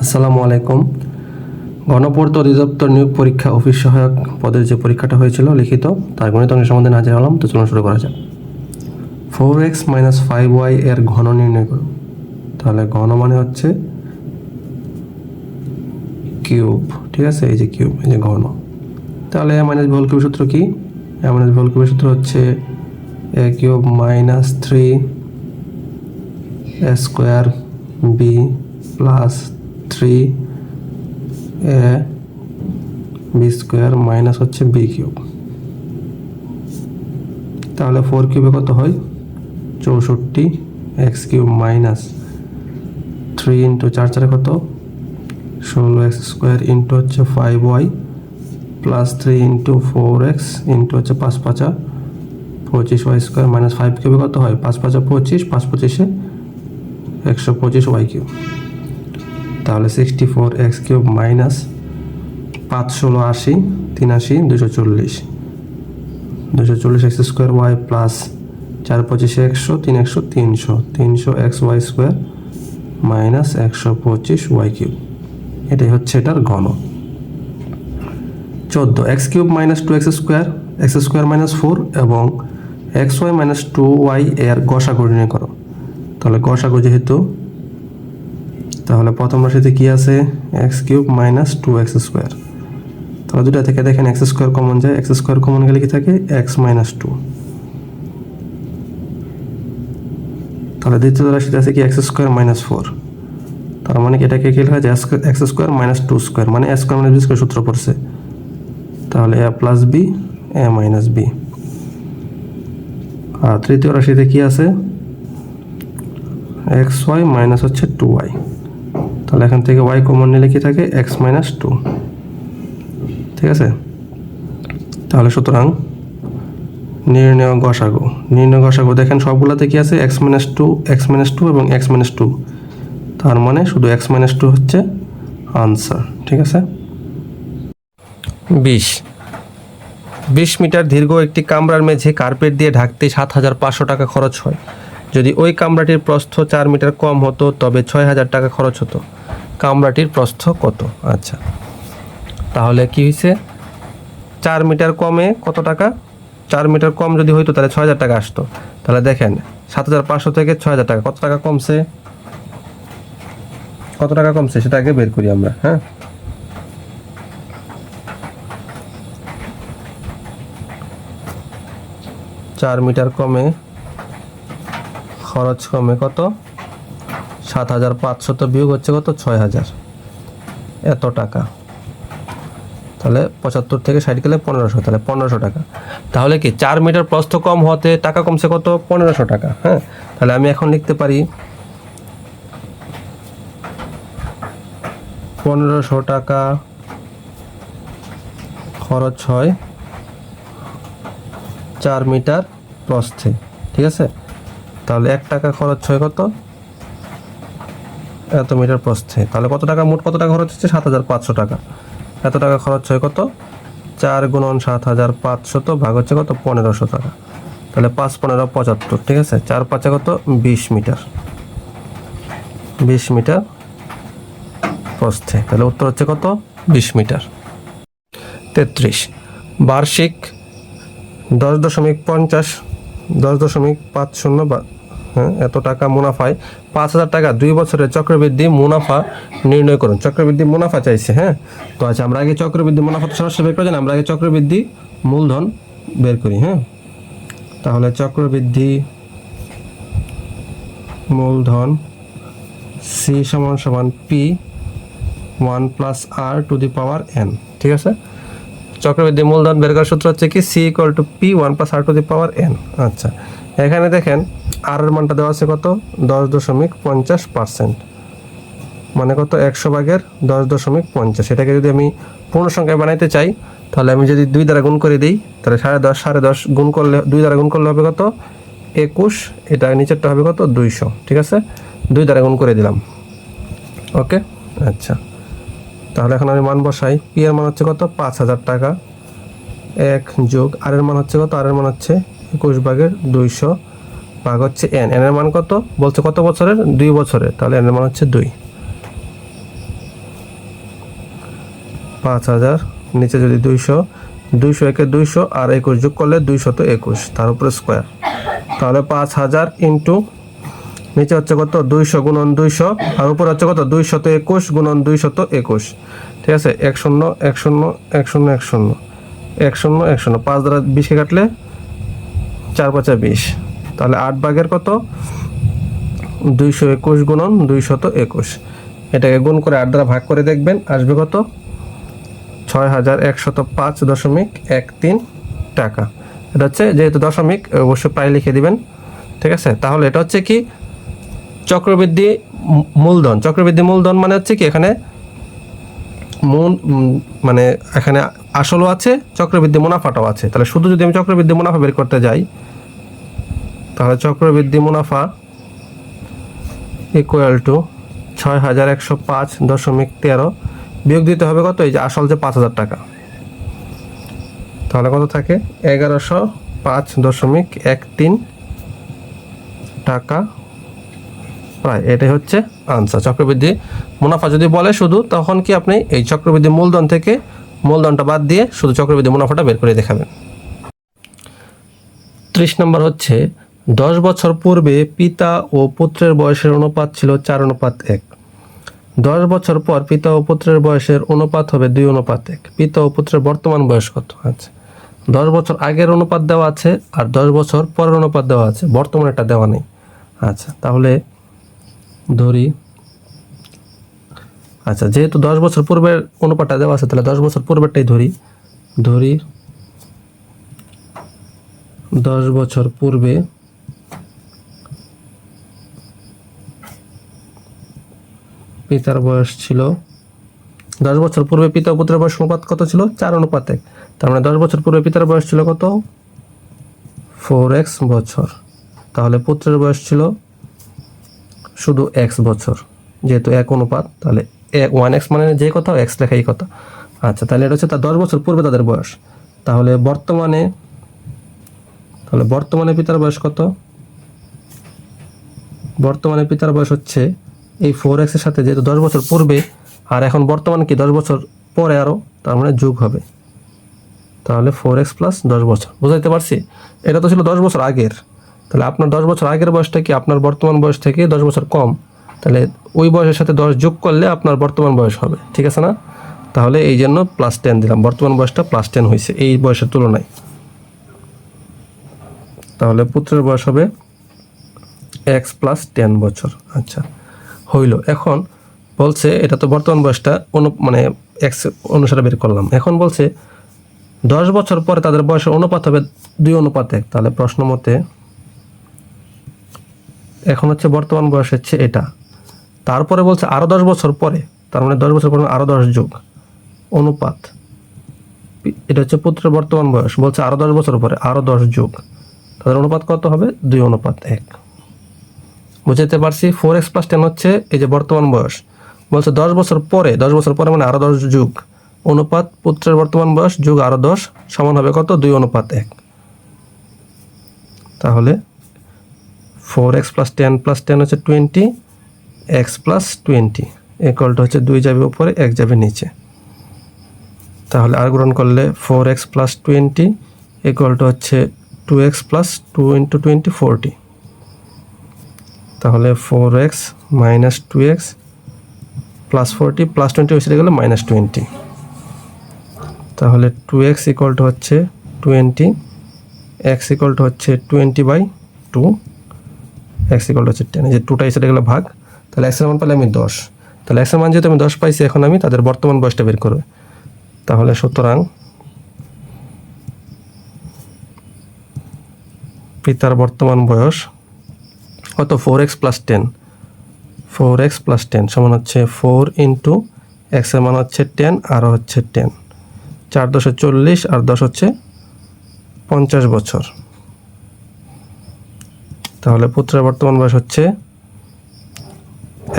আসসালামু আলাইকুম। গণপূর্ত অধিদপ্তর নিয়োগ পরীক্ষা অফিস সহায়ক পদের যে পরীক্ষাটা হয়েছিল লিখিত, তার গণিত অঙ্কের সম্বন্ধে হাজির হলাম, তো চলুন শুরু করা যাক। Four x minus five y এর ঘন নির্ণয় করো। তাহলে ঘন মানে হচ্ছে কিউব ঠিক আছে? এই যে কিউব এই যে ঘন। তাহলে এ মাইনাস ভোল কিউবের সূত্র কি? এ মাইনাস ভোল কিউবের সূত্র হচ্ছে a cube minus three square b plus three a b square minus হচ্ছে বি কিউব তাহলে ফোর কিউবে কত হয়? চৌষট্টি x cube minus three into চার চারে কত? ষোলো এক্স স্কোয়ার ইন্টু হচ্ছে five y plus three into four x into হচ্ছে পাঁচ পাঁচা পঁচিশ ওয়াই স্কোয়ার মাইনাস ফাইভ কিউবে কত হয়? পাঁচ পাঁচা পঁচিশ, পাঁচ পঁচিশে একশো পঁচিশ ওয়াই কিউব তাহলে sixty four x cube minus পাঁচ ষোলো আশি, তিন আশি, দুশো চল্লিশ। দুশো চল্লিশ এক্স স্কোয়ার ওয়াই প্লাস চার পঁচিশে একশো, তিন একশো, তিনশো। তিনশো এক্স ওয়াই স্কোয়ার মাইনাস একশো পঁচিশ ওয়াই কিউব। এটাই হচ্ছে এটার ঘন। চোদ্দ x cube minus two x square x square minus four এবং x y minus two y এর গসাগু নির্ণয় করো। তাহলে গসাগু যেহেতু তাহলে প্রথম রাশিতে কি আছে? X cube minus two x square. তাহলে দুটা থেকে দেখেন এক্স স্কোয়ার কমন যায়। এক্স স্কোয়ার কমন গেলে কি থাকে? এক্স মাইনাস টু তাহলে দ্বিতীয় রাশিতে আছে কি? এক্স স্কোয়ার মাইনাস ফোর তার মানে কি এটাকে কি লেখা যায়? X square minus two square. মানে a square minus b square সূত্র পড়ছে। তাহলে a plus b a minus b আর তৃতীয় রাশিতে কি আছে? এক্স ওয়াই মাইনাস হচ্ছে টু ওয়াই তাহলে এখান থেকে ওয়াই কমন নিলে কি থাকে? এক্স মাইনাস টু ঠিক আছে? তাহলে সুতরাং নির্ণয় গসাগু নির্ণয় গসাগু দেখেন সবগুলোতে কি আছে? X minus two x minus two এবং এক্স মাইনাস টু তার মানে শুধু এক্স মাইনাস টু হচ্ছে আনসার ঠিক আছে? বিশ। বিশ মিটার দীর্ঘ একটি কামরার মেঝে কার্পেট দিয়ে ঢাকতে সাত হাজার পাঁচশো টাকা খরচ হয়। যদি ওই কামরাটির প্রস্থ চার মিটার কম হতো, তবে ছয় হাজার টাকা খরচ হতো। কামরাটির প্রস্থ কত? আচ্ছা। তাহলে কি হয়েছে চার মিটার কমে কত টাকা? চার মিটার কম যদি হইতো, তাহলে ছয় হাজার টাকা আসতো। তাহলে দেখেন, সাত হাজার পাঁচশো থেকে ছয় হাজার টাকা। কত টাকা কমছে? কত টাকা কমছে? সেটা আগে বের করি আমরা হ্যাঁ? চার মিটার কমে খরচ কমে কত? সাত হাজার পাঁচশো তো বিয়োগ হচ্ছে কত? ছয় হাজার। এত টাকা। তাহলে পঁচাত্তর থেকে ষাট গেলে পনেরোশো, তাহলে পনেরোশো টাকা। তাহলে কি চার মিটার প্রস্থ কম হতে টাকা কমছে কত? পনেরোশো টাকা হ্যাঁ? তাহলে আমি এখন লিখতে পারি পনেরোশো টাকা খরচ হয় চার মিটার প্রস্থে, ঠিক আছে? তাহলে এক টাকা খরচ হয় কত? এত মিটার প্রস্থে তাহলে কত টাকা? মোট কত টাকা খরচ হচ্ছে? সাত হাজার পাঁচশো টাকা। এত টাকা খরচ হয় কত? চার গুণন সাত হাজার পাঁচশত ভাগ হচ্ছে কত? পনেরোশো টাকা। তাহলে পাঁচ পনেরো পঁচাত্তর, ঠিক আছে? চার পাঁচে কত? বিশ মিটার। বিশ মিটার প্রস্থে তাহলে উত্তর হচ্ছে কত? বিশ মিটার। তেত্রিশ। বার্ষিক দশ দশমিক পঞ্চাশ দশ দশমিক পাঁচ শূন্য হ্যাঁ এত টাকা মুনাফায়। পাঁচ হাজার টাকা দুই বছরের চক্রবৃদ্ধি মুনাফা নির্ণয় করুন। চক্রবৃদ্ধি মুনাফা চাইছে হ্যাঁ? তো আচ্ছা আমরা আগে চক্রবৃদ্ধি মুনাফা তো সরাসরি বের করে জানি আমরা আগে চক্রবৃদ্ধি মূলধন বের করি হ্যাঁ? তাহলে চক্রবৃদ্ধি মূলধন সি সমান সমান p one plus r to the power n, ঠিক আছে? চক্রবৃদ্ধি মূলধন বের করার সূত্র হচ্ছে কি? C equal to p one plus r to the power n আচ্ছা এখানে দেখেন আর এর মানটা দেওয়া আছে কত? দশ দশমিক পঞ্চাশ পার্সেন্ট মানে কত? একশো ভাগের দশ দশমিক পঞ্চাশ। এটাকে যদি আমি পূর্ণ সংখ্যায় বানাইতে চাই, তাহলে আমি যদি দুই দ্বারা গুণ করে দিই, তাহলে সাড়ে দশ সাড়ে দশ গুণ করলে, দুই দ্বারা গুণ করলে হবে কত? একুশ। এটা নিচেরটা হবে কত? দুইশো। ঠিক আছে? দুই দ্বারা গুণ করে দিলাম। ওকে? আচ্ছা। তাহলে এখন আমি মান বসাই পি এর মান হচ্ছে কত? পাঁচ হাজার টাকা। এক যোগ আর এর মান হচ্ছে কত? আর এর মান হচ্ছে একুশ ভাগের দুইশো ভাগ হচ্ছে এন এন এর মান কত? বলছে কত বছরের? দুই বছরের। তাহলে এন এর মান হচ্ছে দুই। পাঁচ হাজার নিচে যদি দুইশো দুইশো একে দুইশো আর একুশ যোগ করলে দুইশত একুশ, তার উপরে স্কোয়ার তাহলে পাঁচ হাজার ইন্টু নিচে হচ্ছে কত? দুইশো গুণন দুইশো, আর উপরে হচ্ছে কত? দুইশত একুশ গুণন দুইশত একুশ। ঠিক আছে? এক শূন্য এক শূন্য এক শূন্য এক শূন্য এক শূন্য এক শূন্য পাঁচ দ্বারা বিশকে কাটলে চার পাঁচা বিশ। তাহলে আট ভাগের কত? দুইশো একুশ গুণন দুইশত একুশ। এটাকে গুণ করে আট দ্বারা ভাগ করে দেখবেন, আসবে কত? ছয় হাজার একশত পাঁচ দশমিক এক তিন টাকা। এটা হচ্ছে যেহেতু দশমিক, অবশ্যই প্রায় লিখে দিবেন। ঠিক আছে? তাহলে এটা হচ্ছে কি? চক্রবৃদ্ধি মূলধন। চক্রবৃদ্ধি মূলধন মানে হচ্ছে কি, এখানে মূল মানে এখানে আসলও আছে, চক্রবৃদ্ধি মুনাফাটাও আছে। তাহলে শুধু যদি আমি চক্রবৃদ্ধি মুনাফা বের করতে যাই, তাহলে চক্রবৃদ্ধি মুনাফা ইকুয়াল টু ছয় হাজার একশো পাঁচ দশমিক তেরো বিয়োগ দিতে হবে কত? এই যে আসল যে পাঁচ হাজার টাকা। তাহলে কত থাকে? এগারোশো পাঁচ দশমিক এক তিন টাকা প্রায় এটাই হচ্ছে আনসার চক্রবৃদ্ধি মুনাফা যদি বলে শুধু, তখন কি আপনি এই চক্রবৃদ্ধি মূলধন থেকে মূলধনটা বাদ দিয়ে শুধু চক্রবৃদ্ধি মুনাফাটা বের করে দেখাবেন? ত্রিশ নম্বর হচ্ছে, দশ বছর পূর্বে পিতা ও পুত্রের বয়সের অনুপাত ছিল চার অনুপাত এক। দশ বছর পর পিতা ও পুত্রের বয়সের অনুপাত হবে দুই অনুপাত এক। পিতা ও পুত্রের বর্তমান বয়স কত? আচ্ছা দশ বছর আগের অনুপাত দেওয়া আছে আর দশ বছর পরের অনুপাত দেওয়া আছে। বর্তমানেটা দেওয়া নেই। আচ্ছা তাহলে ধরি। আচ্ছা যেহেতু দশ বছর পূর্বের অনুপাতটা দেওয়া আছে, তাহলে দশ বছর পূর্বেরটাই ধরি। ধরি দশ বছর পূর্বে পিতার বয়স ছিল। দশ বছর পূর্বে পিতা পুত্রের বয়স অনুপাত কত ছিল? চার অনুপাত এক। তার মানে দশ বছর পূর্বে পিতার বয়স ছিল কত? ফোর এক্স বছর। তাহলে পুত্রের বয়স ছিল শুধু এক্স বছর। যেহেতু এক অনুপাত, তাহলে ওয়ান এক্স মানে যে কথা এক্স লেখা এই কথা। আচ্ছা তাহলে এটা হচ্ছে তার দশ বছর পূর্বে তাদের বয়স। তাহলে বর্তমানে তাহলে বর্তমানে পিতার বয়স কত? বর্তমানে পিতার বয়স হচ্ছে এই ফোর এক্সের সাথে যেহেতু দশ বছর পূর্বে, আর এখন বর্তমানে কি? দশ বছর পরে আরও তার মানে যোগ হবে। তাহলে ফোর এক্স প্লাস দশ বছর। বুঝাইতে পারছি? এটা তো ছিল দশ বছর আগের। তাহলে আপনার দশ বছর আগের বয়সটা কি আপনার বর্তমান বয়স থেকে দশ বছর কম, তাহলে ওই বয়সের সাথে দশ যোগ করলে আপনার বর্তমান বয়স হবে, ঠিক আছে না? তাহলে এই জন্য প্লাস টেন দিলাম। বর্তমান বয়সটা প্লাস টেন হয়েছে এই বয়সের তুলনায়। তাহলে পুত্রের বয়স হবে এক্স প্লাস টেন বছর আচ্ছা হইল। এখন বলছে, এটা তো বর্তমান বয়সটা অনু মানে এক্স অনুসারে বের করলাম। এখন বলছে, দশ বছর পরে তাদের বয়সের অনুপাত হবে দুই অনুপাত। এক তাহলে প্রশ্ন মতে এখন হচ্ছে বর্তমান বয়স হচ্ছে এটা। তারপরে বলছে আরও দশ বছর পরে, তার মানে দশ বছর পরে আরও দশ যোগ, অনুপাত। এটা হচ্ছে পুত্রের বর্তমান বয়স, বলছে আরও দশ বছর পরে আরও দশ যোগ। তাদের অনুপাত কত হবে? দুই, অনুপাত এক। বুঝাইতে পারছি ফোর এক্স প্লাস টেন হচ্ছে এই যে বর্তমান বয়স। বলছে দশ বছর পরে, দশ বছর পরে মানে আরও দশ যুগ, অনুপাত পুত্রের বর্তমান বয়স যুগ আরও দশ সমান হবে কত? দুই, অনুপাত এক। তাহলে four x plus ten plus ten হচ্ছে টোয়েন্টি এক্স প্লাস টোয়েন্টি ইকুয়ালটা হচ্ছে দুই যাবে উপরে, এক যাবে নিচে। তাহলে আর গ্রহণ করলে ফোর এক্স প্লাস টোয়েন্টি ইকুয়ালটা হচ্ছে two x plus two into twenty forty তাহলে four x minus two x plus forty plus twenty হয়েছে গেলে মাইনাস টোয়েন্টি তাহলে টু এক্স ইকুয়াল টু হচ্ছে টোয়েন্টি এক্স ইকুয়াল টু হচ্ছে twenty by two x equal to হচ্ছে ten যে টুটা এসে গেলে ভাগ, তাহলে এক্সের মান পেলে আমি দশ। তাহলে এক্সের মান যেহেতু আমি দশ পাইছি, এখন আমি তাদের বর্তমান বয়সটা বের করবে। তাহলে সুতরাং পিতার বর্তমান বয়স কত? Four x plus ten four x plus ten সমান হচ্ছে ফোর ইন্টু এক্সের মান হচ্ছে টেন আর হচ্ছে টেন চার দশে চল্লিশ, আর দশ হচ্ছে পঞ্চাশ বছর। তাহলে পুত্রের বর্তমান বয়স হচ্ছে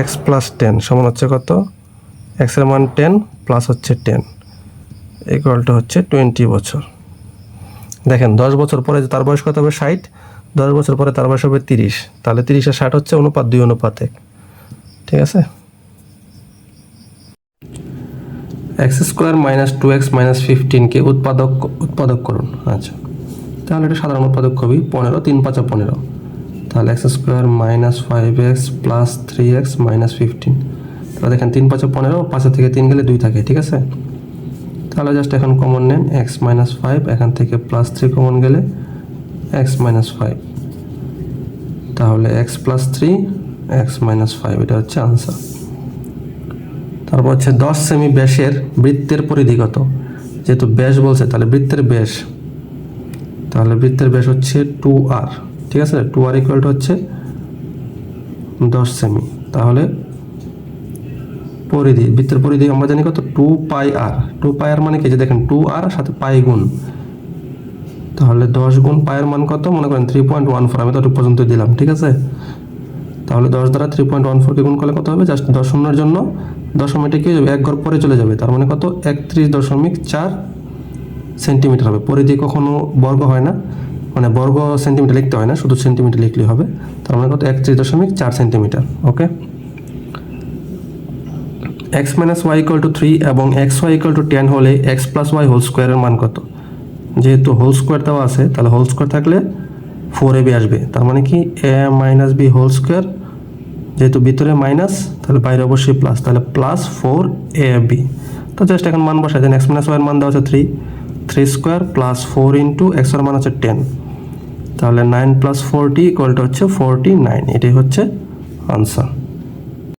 এক্স প্লাস টেন সমান হচ্ছে কত? এক্সের মান টেন প্লাস হচ্ছে টেন ইকুয়ালটা হচ্ছে টোয়েন্টি বছর। দেখেন, দশ বছর পরে তার বয়স কত হবে? ষাট। দশ বছর পরে তার বয়স হবে তিরিশ। তাহলে তিরিশ আর ষাট হচ্ছে, অনুপাত দুই, অনুপাত এক। ঠিক আছে? X square minus two x minus ফিফটিনকে উৎপাদক উৎপাদক করুন। আচ্ছা। তাহলে এটা সাধারণ উৎপাদক কবি, পনেরো, তিন পাঁচা পনেরো। তাহলে x square minus five x plus three x minus fifteen তাহলে দেখেন তিন পাঁচা পনেরো পাঁচের থেকে তিন গেলে দুই থাকে, ঠিক আছে? তাহলে জাস্ট এখন কমন নেন এক্স মাইনাস ফাইভ এখান থেকে প্লাস থ্রি কমন গেলে এক্স মাইনাস ফাইভ তাহলে x plus three x minus five এটা হচ্ছে আনসার তারপর হচ্ছে দশ সেমি ব্যাসের বৃত্তের পরিধি কত? যেহেতু ব্যাস বলছে, তাহলে বৃত্তের ব্যাস। তাহলে বৃত্তের ব্যাস হচ্ছে টু আর ঠিক আছে? টু আর ইকুয়াল টু হচ্ছে দশ সেমি তাহলে পরিধি, বৃত্তের পরিধি আমরা জানি কত? টু পাই আর টু পাই আর মানে কি? যে দেখেন টু আর সাথে পাই গুণ। তাহলে দশ গুণ পায়ের মান কত? মনে করেন থ্রি পয়েন্ট ওয়ান ফোর আমি তো পর্যন্ত দিলাম, ঠিক আছে? তাহলে দশ দ্বারা থ্রি পয়েন্ট ওয়ান ফোরকে গুণ করলে কত হবে? জাস্ট দশমের জন্য দশমিকটা কি হয়ে যাবে? এক ঘর পরে চলে যাবে। তার মানে কত? একত্রিশ দশমিক চার সেন্টিমিটার হবে। পরিধি কখনো বর্গ হয় না। মানে বর্গ সেন্টিমিটার লিখতে হয় না, শুধু সেন্টিমিটার লিখলেই হবে। তার মানে কত? একত্রিশ দশমিক চার centimetre, okay? X minus y equal to three এবং x y equal to ten হলে এক্স প্লাস ওয়াই হোল স্কোয়ারের মান কত? যেহেতু হোল স্কোয়ার আছে, তাহলে হোল স্কোয়ার থাকলে ফোর এ বি আসবে। তার মানে কি? A minus b whole square যেহেতু ভিতরে মাইনাস তাহলে বাইরে অবশ্যই প্লাস তাহলে প্লাস ফোর এ বি তো জাস্ট এখন মান বসাই দেন এক্স মাইনাস ওয়াইয়ের মান দেওয়া আছে three three square plus four into এক্সের মান হচ্ছে টেন তাহলে nine plus forty equal to হচ্ছে ফোরটি নাইন এটাই হচ্ছে আনসার